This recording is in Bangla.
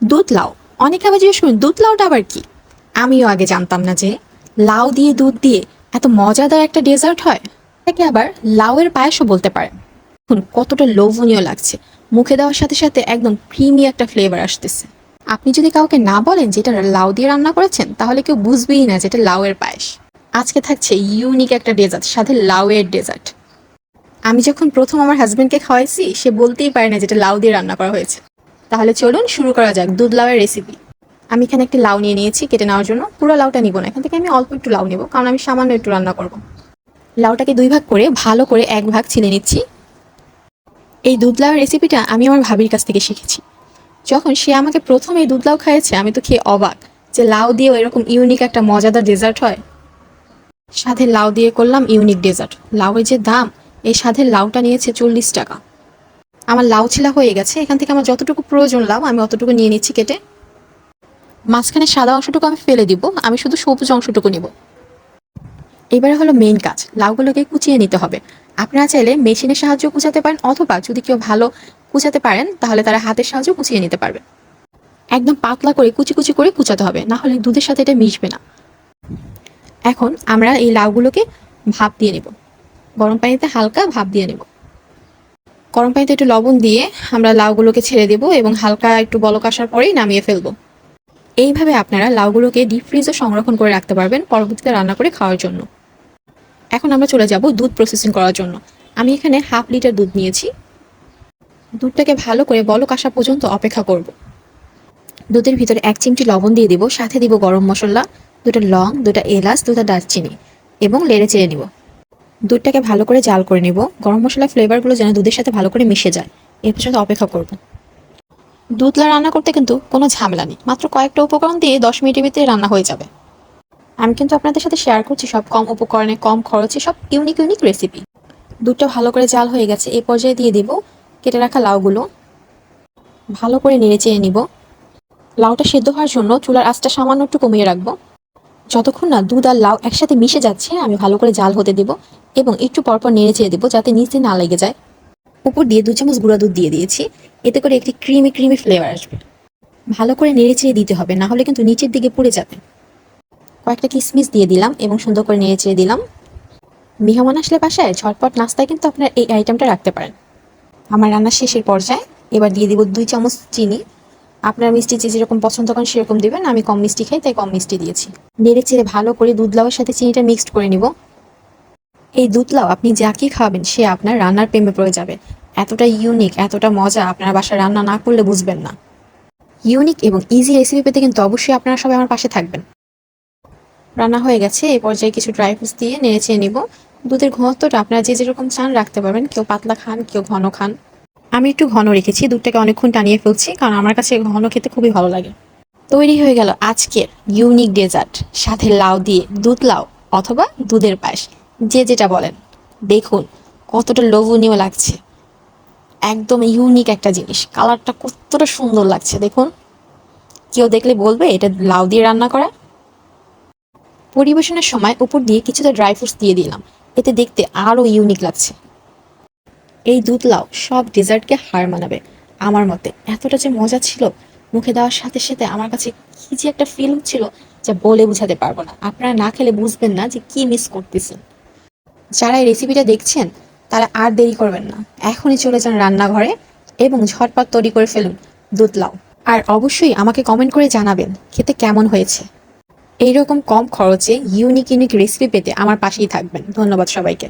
দুধ লাউ অনেকে আবার জিজ্ঞেস করেন দুধ লাউটা আবার কি? আমিও আগে জানতাম না যে লাউ দিয়ে দুধ দিয়ে এত মজাদার একটা ডেজার্ট হয়। এটাকে আবার লাউয়ের পায়েসও বলতে পারেন। দেখুন, কতটা লোভনীয় লাগছে। মুখে দেওয়ার সাথে সাথে একদম ক্রিমি একটা ফ্লেভার আসতেছে। আপনি যদি কাউকে না বলেন যে এটা লাউ দিয়ে রান্না করেছেন, তাহলে কেউ বুঝবেই না যে এটা লাউয়ের পায়েস। আজকে থাকছে ইউনিক একটা ডেজার্ট সাথে লাউয়ের ডেজার্ট আমি যখন প্রথম আমার হাজব্যান্ডকে খাওয়াইছি, সে বলতেই পারে না যেটা লাউ দিয়ে রান্না করা হয়েছে। তাহলে চলুন শুরু করা যাক দুধ লাউয়ের রেসিপি আমি এখানে একটি লাউ নিয়ে নিয়েছি কেটে নেওয়ার জন্য। পুরো লাউটা নিব না। এখান থেকে আমি অল্প একটু লাউ নেব, কারণ আমি সামান্য একটু রান্না করব। লাউটাকে দুই ভাগ করে ভালো করে এক ভাগ ছিলে নিচ্ছি। এই দুধ লাউয়ের রেসিপিটা আমি আমার ভাবির কাছ থেকে শিখেছি। যখন সে আমাকে প্রথম এই দুধ লাউ খাইয়েছে, আমি তো খেয়ে অবাক যে লাউ দিয়েও এরকম ইউনিক একটা মজাদার ডেজার্ট হয়। সাথে লাউ দিয়ে করলাম ইউনিক ডেজার্ট লাউয়ের যে দাম, এই সাথে লাউটা নিয়েছে চল্লিশ টাকা। আমার লাউ ছিলা হয়ে গেছে, এখান থেকে আমার যতটুকু প্রয়োজন লাউ, আমি অতটুকু নিয়ে নিচ্ছি কেটে। মাঝখানে সাদা অংশটুকু আমি ফেলে দিব, আমি শুধু সবুজ অংশটুকু নিব। এবারে হলো মেইন কাজ, লাউগুলোকে কুচিয়ে নিতে হবে। আপনারা চাইলে মেশিনের সাহায্য কুচাতে পারেন, অথবা যদি কেউ ভালো কুচাতে পারেন, তাহলে তারা হাতের সাহায্য কুচিয়ে নিতে পারবে। একদম পাতলা করে, কুচি কুচি করে কুচাতে হবে, না হলে দুধের সাথে এটা মিশবে না। এখন আমরা এই লাউগুলোকে ভাপ দিয়ে নেব। গরম পানিতে হালকা ভাপ দিয়ে নেব। গরম পানিতে একটু লবণ দিয়ে আমরা লাউগুলোকে ছেড়ে দেব এবং হালকা একটু বলক আসার পরেই নামিয়ে ফেলব। এইভাবে আপনারা লাউগুলোকে ডিপ ফ্রিজে সংরক্ষণ করে রাখতে পারবেন পরবর্তীতে রান্না করে খাওয়ার জন্য। এখন আমরা চলে যাব দুধ প্রসেসিং করার জন্য। আমি এখানে হাফ লিটার দুধ নিয়েছি। দুধটাকে ভালো করে বলক আসা পর্যন্ত অপেক্ষা করব। দুধের ভিতরে এক চিমটি লবণ দিয়ে দিব, সাথে দিব গরম মশলা, দুটো লং, দুটো এলাচ, দুটো দারচিনি এবং লেড়ে চেড়ে নিব। দুধটাকে ভালো করে জাল করে নিব। গরম মশলা ফ্লেভারগুলো যেন দুধের সাথে ভালো করে মিশে যায়। এর পর্যন্ত অপেক্ষা করব। দুধলা রান্না করতে কিন্তু কোনো ঝামেলা নেই। মাত্র কয়েকটা উপকরণ দিয়ে দশ মিনিটের ভিতরে রান্না হয়ে যাবে। আমি কিন্তু আপনাদের সাথে শেয়ার করছি সব কম উপকরণে, কম খরচে সব ইউনিক ইউনিক রেসিপি দুধটা ভালো করে জাল হয়ে গেছে। এই পর্যায়ে দিয়ে দিব কেটে রাখা লাউগুলো। ভালো করে নেড়ে চেয়ে নিব। লাউটা সেদ্ধ হওয়ার জন্য চুলার আঁচটা সামান্য একটু কমিয়ে রাখব। যতক্ষণ না দুধ আর লাউ একসাথে মিশে যাচ্ছে, আমি ভালো করে জাল হতে দেব এবং একটু পরপর নেড়ে চেড়ে দেবো যাতে নিচে না লেগে যায়। উপর দিয়ে দু চামচ গুঁড়া দুধ দিয়ে দিয়েছি। এতে করে একটি ক্রিমি ক্রিমি ফ্লেভার আসবে। ভালো করে নেড়ে চেড়ে দিতে হবে, না হলে কিন্তু নিচের দিকে পুড়ে যাবে। কয়েকটা কিসমিস দিয়ে দিলাম এবং সুন্দর করে নেড়ে চেড়ে দিলাম। মেহমান আসলে বাসায়, ঝটপট নাস্তায় কিন্তু আপনার এই আইটেমটা রাখতে পারেন। আমার রান্না শেষের পর্যায়ে এবার দিয়ে দিব দুই চামচ চিনি। আপনার মিষ্টি যে যেরকম পছন্দ করেন সেরকম দেবেন, আমি কম মিষ্টি খাই, তাই কম মিষ্টি দিয়েছি। নেড়ে চেড়ে ভালো করে দুধ লাউয়ের সাথে চিনিটা মিক্সড করে নিব। এই দুধ লাউ আপনি যাকে খাওয়াবেন সে আপনার রান্নার প্রেমে পড়ে যাবে। এতটা ইউনিক এতটা মজা আপনার বাসায় রান্না না করলে বুঝবেন না। ইউনিক এবং ইজি রেসিপি পেতে কিন্তু অবশ্যই আপনারা সবাই আমার পাশে থাকবেন। রান্না হয়ে গেছে এই পর্যায়ে কিছু ড্রাই ফ্রুটস দিয়ে নেড়ে চেয়ে নিব। দুধের ঘনত্বটা আপনারা যে যেরকম চান রাখতে পারবেন, কেউ পাতলা খান, কেউ ঘন খান। আমি একটু ঘন রেখেছি, দুধটাকে অনেকক্ষণ টানিয়ে ফেলছি, কারণ আমার কাছে ঘন খেতে খুবই ভালো লাগে। তৈরি হয়ে গেল আজকের ইউনিক ডেজার্ট সাথে লাউ দিয়ে দুধ লাউ অথবা দুধের পায়েস, যে যেটা বলেন। দেখুন, কতটা লোভনীয় লাগছে। একদম ইউনিক একটা জিনিস, কালারটা কতটা সুন্দর লাগছে, দেখুন। কেউ দেখলে বলবে, এটা লাউ দিয়ে রান্না করা। পরিবেশনের সময় উপর দিয়ে কিছুটা ড্রাই ফ্রুটস দিয়ে দিলাম, এতে দেখতে আরও ইউনিক লাগছে। এই দুধ লাউ সব ডেজার্টকে হার মানাবে। আমার মতে এতটা যে মজা ছিল, মুখে দেওয়ার সাথে সাথে আমার কাছে কি যে একটা ফিল হচ্ছিল যা বলে বোঝাতে পারব না। আপনারা না খেলে বুঝবেন না যে কি মিস করতেছেন যারা এই রেসিপিটা দেখছেন, তারা আর দেরি করবেন না। এখনই চলে যান রান্নাঘরে এবং ঝটপট তৈরি করে ফেলুন দুধ লাউ আর অবশ্যই আমাকে কমেন্ট করে জানাবেন খেতে কেমন হয়েছে। এইরকম কম খরচে ইউনিক ইউনিক রেসিপি পেতে আমার পাশেই থাকবেন। ধন্যবাদ সবাইকে।